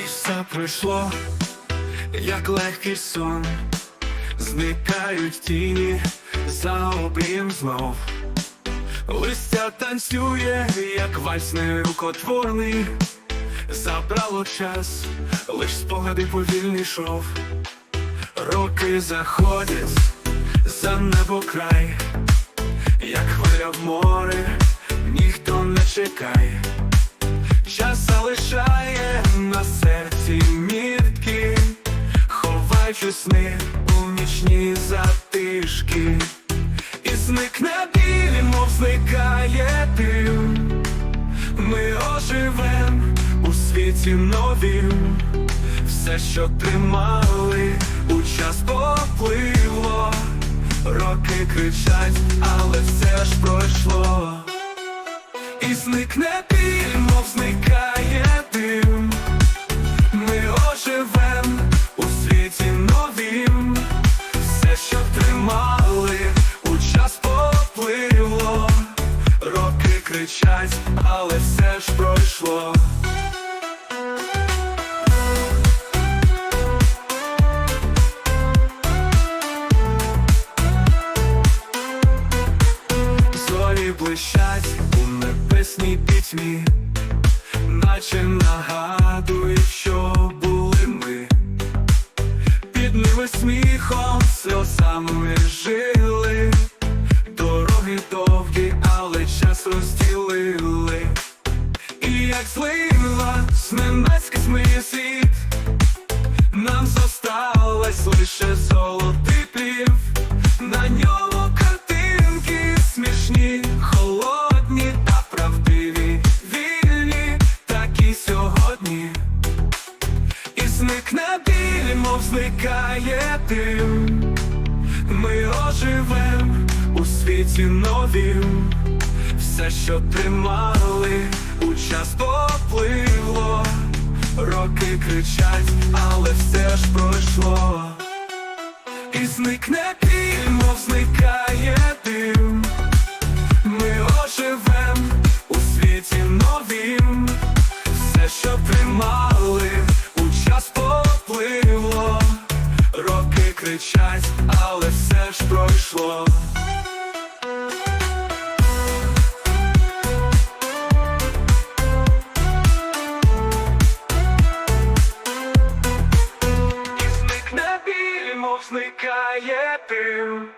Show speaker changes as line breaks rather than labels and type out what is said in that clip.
все пройшло, як легкий сон, зникають тіні за обрієм знов. Листя танцює, як вальс нерукотворний, забрало час, лиш спогади повільний шов. Роки заходять за небо край, як хвиля в море, ніхто не чекає. Час залишає на серці мітки, ховаючи сни у нічні затишки, і зникне біль, мов зникає дим. Ми оживем у світі новім, все, що тримали, у час попливло, роки кричать, але все ж пройшло. І зникне біль, мов зникає тримали, у час попливло. Роки кричать, але все ж пройшло. Зорі блищать у небесній пітьмі, наче нагадують, що сміхом, сльозами жили, дороги довгі, але час розділили, і як злива зненацька змиє світ, нам зосталось лише золотий плів, на ньому картинки смішні, холодні та правдиві, вільні, такі сьогодні. І зникне біль, мов зникає дим. Ми оживем у світі новім. Все, що тримали, у час попливло. Роки кричать, але все ж пройшло. І зникне мов зникає дим. Ми оживем у світі новім. Все, що тримали, у час попливло. Роки кричать, але все ж пройшло. І зникне біль, мов зникає дим.